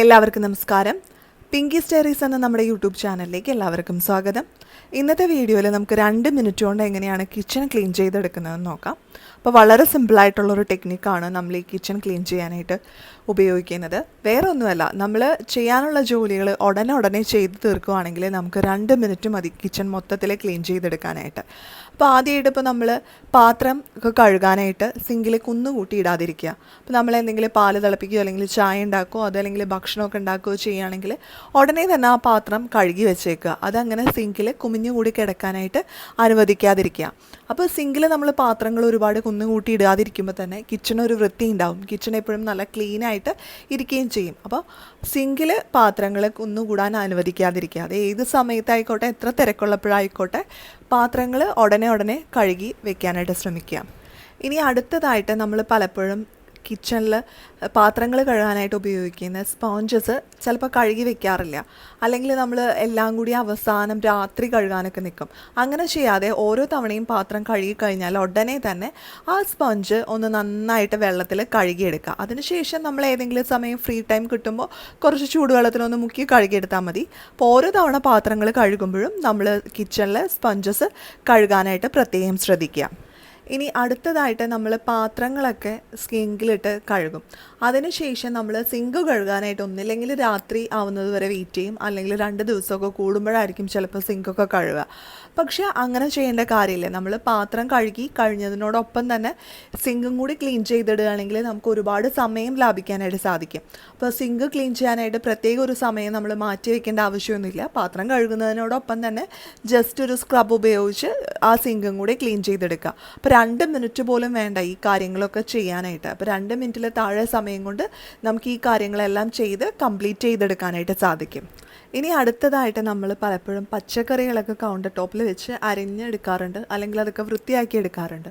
എല്ലാവർക്കും നമസ്കാരം. പിങ്കി സ്റ്റേറീസ് എന്ന നമ്മുടെ യൂട്യൂബ് ചാനലിലേക്ക് എല്ലാവർക്കും സ്വാഗതം. ഇന്നത്തെ വീഡിയോയിൽ നമുക്ക് രണ്ട് മിനിറ്റ് കൊണ്ട് എങ്ങനെയാണ് കിച്ചൺ ക്ലീൻ ചെയ്തെടുക്കുന്നതെന്ന് നോക്കാം. അപ്പോൾ വളരെ സിമ്പിളായിട്ടുള്ളൊരു ടെക്നിക്കാണ് നമ്മൾ ഈ കിച്ചൺ ക്ലീൻ ചെയ്യാനായിട്ട് ഉപയോഗിക്കുന്നത്. വേറെ ഒന്നുമല്ല നമ്മൾ ചെയ്യാനുള്ള ജോലികൾ ഉടനെ ഉടനെ ചെയ്ത് തീർക്കുകയാണെങ്കിൽ നമുക്ക് രണ്ട് മിനിറ്റ് മതി കിച്ചൺ മൊത്തത്തിൽ ക്ലീൻ ചെയ്തെടുക്കാനായിട്ട്. അപ്പോൾ ആദ്യമായിട്ട് ഇപ്പോൾ നമ്മൾ പാത്രം ഒക്കെ കഴുകാനായിട്ട് സിങ്കിൽ കുന്നുകൂട്ടി ഇടാതിരിക്കുക. അപ്പോൾ നമ്മൾ എന്തെങ്കിലും പാൽ തിളപ്പിക്കുകയോ അല്ലെങ്കിൽ ചായ ഉണ്ടാക്കുകയോ അതല്ലെങ്കിൽ ഭക്ഷണമൊക്കെ ഉണ്ടാക്കുകയോ ചെയ്യുകയാണെങ്കിൽ ഉടനെ തന്നെ ആ പാത്രം കഴുകി വെച്ചേക്കുക. അതങ്ങനെ സിങ്കിൽ കുമിഞ്ഞുകൂടി കിടക്കാനായിട്ട് അനുവദിക്കാതിരിക്കുക. അപ്പോൾ സിങ്കിൽ നമ്മൾ പാത്രങ്ങൾ ഒരുപാട് കുന്നുകൂട്ടി ഇടാതിരിക്കുമ്പോൾ തന്നെ കിച്ചൺ ഒരു വൃത്തി ഉണ്ടാവും കിച്ചൺ എപ്പോഴും നല്ല ക്ലീൻ ആയിട്ട് ഇരിക്കുകയും ചെയ്യും. അപ്പോൾ സിങ്കിൽ പാത്രങ്ങൾ കുന്നുകൂടാൻ അനുവദിക്കാതിരിക്കുക അത് ഏത് സമയത്തായിക്കോട്ടെ എത്ര തിരക്കുള്ളപ്പോഴായിക്കോട്ടെ പാത്രങ്ങൾ ഉടനെ ഉടനെ കഴുകി വെക്കാനായിട്ട് ശ്രമിക്കുക. ഇനി അടുത്തതായിട്ട് നമ്മൾ പലപ്പോഴും കിച്ചണിൽ പാത്രങ്ങൾ കഴുകാനായിട്ട് ഉപയോഗിക്കുന്ന സ്പോഞ്ചസ് ചിലപ്പോൾ കഴുകി വെക്കാറില്ല. അല്ലെങ്കിൽ നമ്മൾ എല്ലാം കൂടി അവസാനം രാത്രി കഴുകാനൊക്കെ നിൽക്കും അങ്ങനെ ചെയ്യാതെ ഓരോ തവണയും പാത്രം കഴുകി കഴിഞ്ഞാൽ ഉടനെ തന്നെ ആ സ്പോഞ്ച് ഒന്ന് നന്നായിട്ട് വെള്ളത്തിൽ കഴുകിയെടുക്കുക. അതിനുശേഷം നമ്മൾ ഏതെങ്കിലും സമയം ഫ്രീ ടൈം കിട്ടുമ്പോൾ കുറച്ച് ചൂടുവെള്ളത്തിലൊന്ന് മുക്കി കഴുകിയെടുത്താൽ മതി. അപ്പോൾ ഓരോ തവണ പാത്രങ്ങൾ കഴുകുമ്പോഴും നമ്മൾ കിച്ചണിൽ സ്പോഞ്ചസ് കഴുകാനായിട്ട് പ്രത്യേകം ശ്രദ്ധിക്കുക. ഇനി അടുത്തതായിട്ട് നമ്മൾ പാത്രങ്ങളൊക്കെ സിങ്കിലിട്ട് കഴുകും. അതിനുശേഷം നമ്മൾ സിങ്ക് കഴുകാനായിട്ട് ഒന്നില്ലെങ്കിൽ രാത്രി ആവുന്നത് വരെ വെയിറ്റ് ചെയ്യും. അല്ലെങ്കിൽ രണ്ട് ദിവസമൊക്കെ കൂടുമ്പോഴായിരിക്കും ചിലപ്പോൾ സിങ്കൊക്കെ കഴുകുക. പക്ഷേ അങ്ങനെ ചെയ്യേണ്ട കാര്യമില്ല. നമ്മൾ പാത്രം കഴുകി കഴിഞ്ഞതിനോടൊപ്പം തന്നെ സിങ്കും കൂടി ക്ലീൻ ചെയ്തിടുകയാണെങ്കിൽ നമുക്ക് ഒരുപാട് സമയം ലാഭിക്കാനായിട്ട് സാധിക്കും. അപ്പോൾ സിങ്ക് ക്ലീൻ ചെയ്യാനായിട്ട് പ്രത്യേക ഒരു സമയം നമ്മൾ മാറ്റി വെക്കേണ്ട ആവശ്യമൊന്നുമില്ല. പാത്രം കഴുകുന്നതിനോടൊപ്പം തന്നെ ജസ്റ്റ് ഒരു സ്ക്രബ് ഉപയോഗിച്ച് ആ സിങ്കും കൂടി ക്ലീൻ ചെയ്തെടുക്കുക. അപ്പോൾ രണ്ട് മിനിറ്റ് പോലും വേണ്ട ഈ കാര്യങ്ങളൊക്കെ ചെയ്യാനായിട്ട്. അപ്പോൾ രണ്ട് മിനിറ്റിൽ താഴെ സമയം കൊണ്ട് നമുക്ക് ഈ കാര്യങ്ങളെല്ലാം ചെയ്ത് കംപ്ലീറ്റ് ചെയ്തെടുക്കാനായിട്ട് സാധിക്കും. ഇനി അടുത്തതായിട്ട് നമ്മൾ പലപ്പോഴും പച്ചക്കറികളൊക്കെ കൗണ്ടർ ടോപ്പിൽ വെച്ച് അരിഞ്ഞെടുക്കാറുണ്ട് അല്ലെങ്കിൽ അതൊക്കെ വൃത്തിയാക്കി എടുക്കാറുണ്ട്.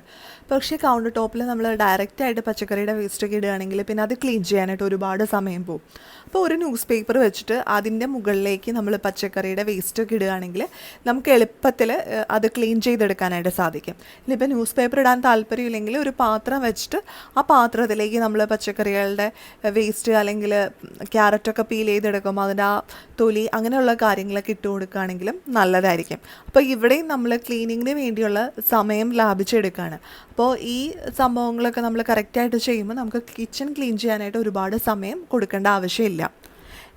പക്ഷേ കൗണ്ടർ ടോപ്പിൽ നമ്മൾ ഡയറക്റ്റായിട്ട് പച്ചക്കറിയുടെ വേസ്റ്റ് ഒക്കെ ഇടുകയാണെങ്കിൽ പിന്നെ അത് ക്ലീൻ ചെയ്യാനായിട്ട് ഒരുപാട് സമയം പോകും. അപ്പോൾ ഒരു ന്യൂസ് പേപ്പർ വെച്ചിട്ട് അതിന്റെ മുകളിലേക്ക് നമ്മൾ പച്ചക്കറിയുടെ വേസ്റ്റ് ഒക്കെ ഇടുകയാണെങ്കിൽ നമുക്ക് എളുപ്പത്തിൽ അത് ക്ലീൻ ചെയ്തെടുക്കാനായിട്ട് സാധിക്കും. ഇനിയിപ്പോൾ ന്യൂസ് പേപ്പർ ഇടാൻ താല്പര്യമില്ലെങ്കിൽ ഒരു പാത്രം വെച്ചിട്ട് ആ പാത്രത്തിലേക്ക് നമ്മൾ പച്ചക്കറികളുടെ വേസ്റ്റ് അല്ലെങ്കിൽ ക്യാരറ്റൊക്കെ പീൽ ചെയ്തെടുക്കുമ്പോൾ അതിന്റെ ആ തൊലി അങ്ങനെയുള്ള കാര്യങ്ങളൊക്കെ ഇട്ട് കൊടുക്കുകയാണെങ്കിലും നല്ലതായിരിക്കും. അപ്പോൾ ഇവിടെയും നമ്മൾ ക്ലീനിങ്ങിന് വേണ്ടിയുള്ള സമയം ലാഭിച്ചെടുക്കുകയാണ്. അപ്പോൾ ഈ സംഭവങ്ങളൊക്കെ നമ്മൾ കറക്റ്റായിട്ട് ചെയ്യുമ്പോൾ നമുക്ക് കിച്ചൺ ക്ലീൻ ചെയ്യാനായിട്ട് ഒരുപാട് സമയം കൊടുക്കേണ്ട ആവശ്യമില്ല.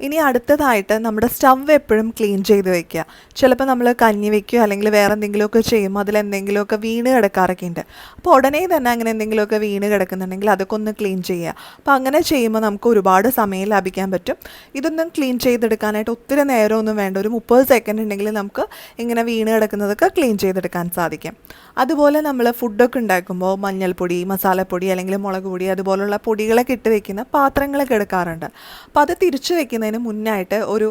ഇനി അടുത്തതായിട്ട് നമ്മുടെ സ്റ്റവ് എപ്പോഴും ക്ലീൻ ചെയ്ത് വെക്കുക. ചിലപ്പോൾ നമ്മൾ കഞ്ഞി വെക്കുകയോ അല്ലെങ്കിൽ വേറെ എന്തെങ്കിലുമൊക്കെ ചെയ്യുമ്പോൾ അതിൽ എന്തെങ്കിലുമൊക്കെ വീണ് കിടക്കാറൊക്കെ ഉണ്ട്. അപ്പോൾ ഉടനെ തന്നെ അങ്ങനെ എന്തെങ്കിലുമൊക്കെ വീണ് കിടക്കുന്നുണ്ടെങ്കിൽ അതൊക്കെ ഒന്ന് ക്ലീൻ ചെയ്യുക. അപ്പോൾ അങ്ങനെ ചെയ്യുമ്പോൾ നമുക്ക് ഒരുപാട് സമയം ലാഭിക്കാൻ പറ്റും. ഇതൊന്നും ക്ലീൻ ചെയ്തെടുക്കാനായിട്ട് ഒത്തിരി നേരമൊന്നും വേണ്ട. ഒരു മുപ്പത് സെക്കൻഡ് ഉണ്ടെങ്കിൽ നമുക്ക് ഇങ്ങനെ വീണ് കിടക്കുന്നതൊക്കെ ക്ലീൻ ചെയ്തെടുക്കാൻ സാധിക്കും. അതുപോലെ നമ്മൾ ഫുഡൊക്കെ ഉണ്ടാക്കുമ്പോൾ മഞ്ഞൾപ്പൊടി മസാലപ്പൊടി അല്ലെങ്കിൽ മുളക് പൊടി അതുപോലുള്ള പൊടികളൊക്കെ ഇട്ട് വെക്കുന്ന പാത്രങ്ങളൊക്കെ എടുക്കാറുണ്ട്. അപ്പോൾ അത് തിരിച്ചു വെക്കുന്നതിന് മുന്നായിട്ട് ഒരു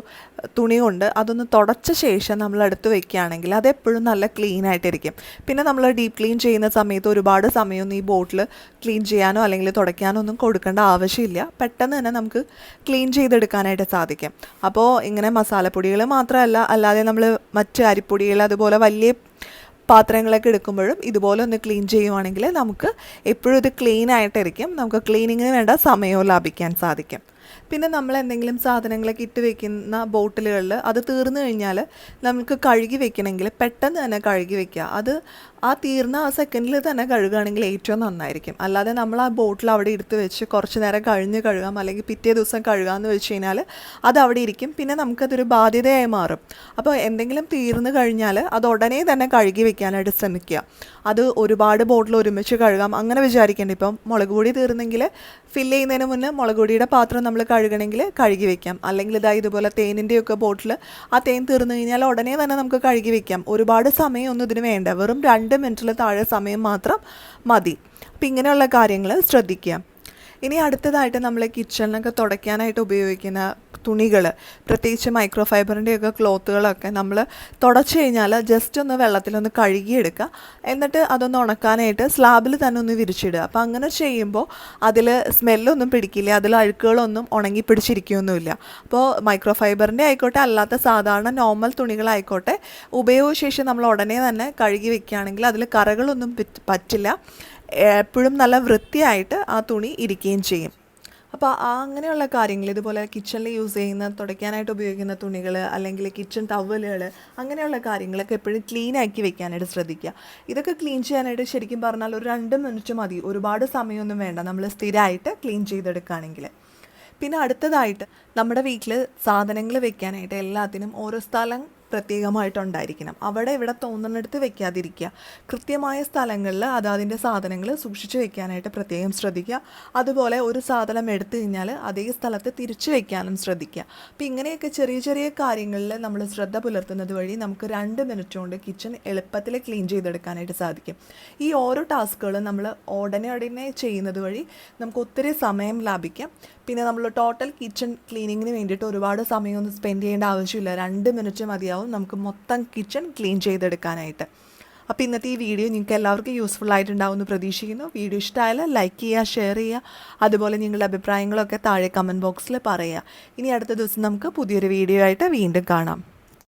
തുണി കൊണ്ട് അതൊന്ന് തുടച്ച ശേഷം നമ്മൾ എടുത്ത് വെക്കുകയാണെങ്കിൽ അതെപ്പോഴും നല്ല ക്ലീൻ ആയിട്ടിരിക്കും. പിന്നെ നമ്മൾ ഡീപ്പ് ക്ലീൻ ചെയ്യുന്ന സമയത്ത് ഒരുപാട് സമയമൊന്നും ഈ ബോട്ടിൽ ക്ലീൻ ചെയ്യാനോ അല്ലെങ്കിൽ തുടയ്ക്കാനോ ഒന്നും കൊടുക്കേണ്ട ആവശ്യമില്ല. പെട്ടെന്ന് തന്നെ നമുക്ക് ക്ലീൻ ചെയ്തെടുക്കാനായിട്ട് സാധിക്കും. അപ്പോൾ ഇങ്ങനെ മസാലപ്പൊടികൾ മാത്രമല്ല അല്ലാതെ നമ്മൾ മറ്റ് അരിപ്പൊടികൾ അതുപോലെ വലിയ പാത്രങ്ങളൊക്കെ എടുക്കുമ്പോഴും ഇതുപോലെ ഒന്ന് ക്ലീൻ ചെയ്യുവാണെങ്കിൽ നമുക്ക് എപ്പോഴും ഇത് ക്ലീൻ ആയിട്ടിരിക്കും. നമുക്ക് ക്ലീനിങ്ങിന് വേണ്ട സമയവും ലാഭിക്കാൻ സാധിക്കും. പിന്നെ നമ്മൾ എന്തെങ്കിലും സാധനങ്ങളൊക്കെ ഇട്ട് വെക്കുന്ന ബോട്ടിലുകളിൽ അത് തീർന്നു കഴിഞ്ഞാൽ നമുക്ക് കഴുകി വെക്കണമെങ്കിൽ പെട്ടെന്ന് തന്നെ കഴുകി വെക്കുക. അത് ആ തീർന്ന ആ സെക്കൻഡിൽ തന്നെ കഴുകുകയാണെങ്കിൽ ഏറ്റവും നന്നായിരിക്കും. അല്ലാതെ നമ്മൾ ആ ബോട്ടിൽ അവിടെ എടുത്ത് വെച്ച് കുറച്ച് നേരം കഴിഞ്ഞ് കഴുകാം അല്ലെങ്കിൽ പിറ്റേ ദിവസം കഴുകാമെന്ന് വെച്ച് കഴിഞ്ഞാൽ അത് അവിടെ ഇരിക്കും. പിന്നെ നമുക്കതൊരു ബാധ്യതയായി മാറും. അപ്പോൾ എന്തെങ്കിലും തീർന്നു കഴിഞ്ഞാൽ അത് ഉടനെ തന്നെ കഴുകി വെക്കാനായിട്ട് ശ്രമിക്കുക. അത് ഒരുപാട് ബോട്ടിൽ ഒരുമിച്ച് കഴുകാം. അങ്ങനെ വിചാരിക്കേണ്ട. ഇപ്പം മുളക് പൊടി തീർന്നെങ്കിൽ ഫില്ല് ചെയ്യുന്നതിന് മുന്നേ മുളക് പൊടിയുടെ പാത്രം നമ്മൾ കഴുകണമെങ്കിൽ കഴുകി വെക്കാം. അല്ലെങ്കിൽ ഇതാ ഇതുപോലെ തേനിന്റെയൊക്കെ ബോട്ടിൽ ആ തേൻ തീർന്നു കഴിഞ്ഞാൽ ഉടനെ തന്നെ നമുക്ക് കഴുകി വെക്കാം. ഒരുപാട് സമയമൊന്നും ഇതിന് വേണ്ട. വെറും രണ്ട് മിനിറ്റിൽ താഴെ സമയം മാത്രം മതി. അപ്പം ഇങ്ങനെയുള്ള കാര്യങ്ങൾ ശ്രദ്ധിക്കുക. ഇനി അടുത്തതായിട്ട് നമ്മൾ കിച്ചണിലൊക്കെ തുടയ്ക്കാനായിട്ട് ഉപയോഗിക്കുന്ന തുണികൾ പ്രത്യേകിച്ച് മൈക്രോ ഫൈബറിന്റെയൊക്കെ ക്ലോത്തുകളൊക്കെ നമ്മൾ തുടച്ച് കഴിഞ്ഞാൽ ജസ്റ്റ് ഒന്ന് വെള്ളത്തിലൊന്ന് കഴുകിയെടുക്കുക എന്നിട്ട് അതൊന്ന് ഉണക്കാനായിട്ട് സ്ലാബിൽ തന്നെ ഒന്ന് വിരിച്ചിടുക. അപ്പോൾ അങ്ങനെ ചെയ്യുമ്പോൾ അതിൽ സ്മെല്ലൊന്നും പിടിക്കില്ല അതിൽ അഴുക്കുകളൊന്നും ഉണങ്ങി പിടിച്ചിരിക്കുകയൊന്നുമില്ല അപ്പോൾ മൈക്രോ ഫൈബറിന്റെ ആയിക്കോട്ടെ അല്ലാത്ത സാധാരണ നോർമൽ തുണികളായിക്കോട്ടെ ഉപയോഗശേഷം നമ്മൾ ഉടനെ തന്നെ കഴുകി വെക്കുകയാണെങ്കിൽ അതിൽ കറകളൊന്നും പറ്റില്ല. എപ്പോഴും നല്ല വൃത്തിയായിട്ട് ആ തുണി ഇരിക്കുകയും ചെയ്യും. അപ്പോൾ ആ അങ്ങനെയുള്ള കാര്യങ്ങൾ ഇതുപോലെ കിച്ചണിൽ യൂസ് ചെയ്യുന്ന തുടയ്ക്കാനായിട്ട് ഉപയോഗിക്കുന്ന തുണികൾ അല്ലെങ്കിൽ കിച്ചൺ ടവലുകൾ അങ്ങനെയുള്ള കാര്യങ്ങളൊക്കെ എപ്പോഴും ക്ലീൻ ആക്കി വെക്കാനായിട്ട് ശ്രദ്ധിക്കുക. ഇതൊക്കെ ക്ലീൻ ചെയ്യാനായിട്ട് ശരിക്കും പറഞ്ഞാൽ ഒരു രണ്ട് മിനിറ്റ് മതി. ഒരുപാട് സമയമൊന്നും വേണ്ട. നമ്മൾ സ്ഥിരമായിട്ട് ക്ലീൻ ചെയ്തെടുക്കുകയാണെങ്കിൽ. പിന്നെ അടുത്തതായിട്ട് നമ്മുടെ വീട്ടിൽ സാധനങ്ങൾ വെക്കാനായിട്ട് എല്ലാത്തിനും ഓരോ സ്ഥലം പ്രത്യേകമായിട്ടുണ്ടായിരിക്കണം. അവിടെ ഇവിടെ തോന്നുന്നിടത്ത് വെക്കാതിരിക്കുക. കൃത്യമായ സ്ഥലങ്ങളിൽ അതാതിന്റെ സാധനങ്ങൾ സൂക്ഷിച്ച് വെക്കാനായിട്ട് പ്രത്യേകം ശ്രദ്ധിക്കുക. അതുപോലെ ഒരു സാധനം എടുത്തു കഴിഞ്ഞാൽ അതേ സ്ഥലത്ത് തിരിച്ചു വെക്കാനും ശ്രദ്ധിക്കുക. അപ്പം ഇങ്ങനെയൊക്കെ ചെറിയ ചെറിയ കാര്യങ്ങളിൽ നമ്മൾ ശ്രദ്ധ പുലർത്തുന്നത് വഴി നമുക്ക് രണ്ട് മിനിറ്റ് കൊണ്ട് കിച്ചൺ എളുപ്പത്തിൽ ക്ലീൻ ചെയ്തെടുക്കാനായിട്ട് സാധിക്കും. ഈ ഓരോ ടാസ്കുകളും നമ്മൾ ഉടനെ ഉടനെ ചെയ്യുന്നത് വഴി നമുക്ക് ഒത്തിരി സമയം ലാഭിക്കാം. പിന്നെ നമ്മൾ ടോട്ടൽ കിച്ചൺ ക്ലീനിങ്ങിന് വേണ്ടിയിട്ട് ഒരുപാട് സമയമൊന്നും സ്പെൻഡ് ചെയ്യേണ്ട ആവശ്യമില്ല. രണ്ട് മിനിറ്റ് മതിയാവും നമുക്ക് മൊത്തം കിച്ചൺ ക്ലീൻ ചെയ്തെടുക്കാനായിട്ട്. അപ്പോൾ ഇന്നത്തെ ഈ വീഡിയോ നിങ്ങൾക്ക് എല്ലാവർക്കും യൂസ്ഫുൾ ആയിട്ടുണ്ടാവുമെന്ന് പ്രതീക്ഷിക്കുന്നു. വീഡിയോ ഇഷ്ടമായാൽ ലൈക്ക് ചെയ്യുക ഷെയർ ചെയ്യുക അതുപോലെ നിങ്ങളുടെ അഭിപ്രായങ്ങളൊക്കെ താഴെ കമന്റ് ബോക്സിൽ പറയുക. ഇനി അടുത്ത ദിവസം നമുക്ക് പുതിയൊരു വീഡിയോ ആയിട്ട് വീണ്ടും കാണാം.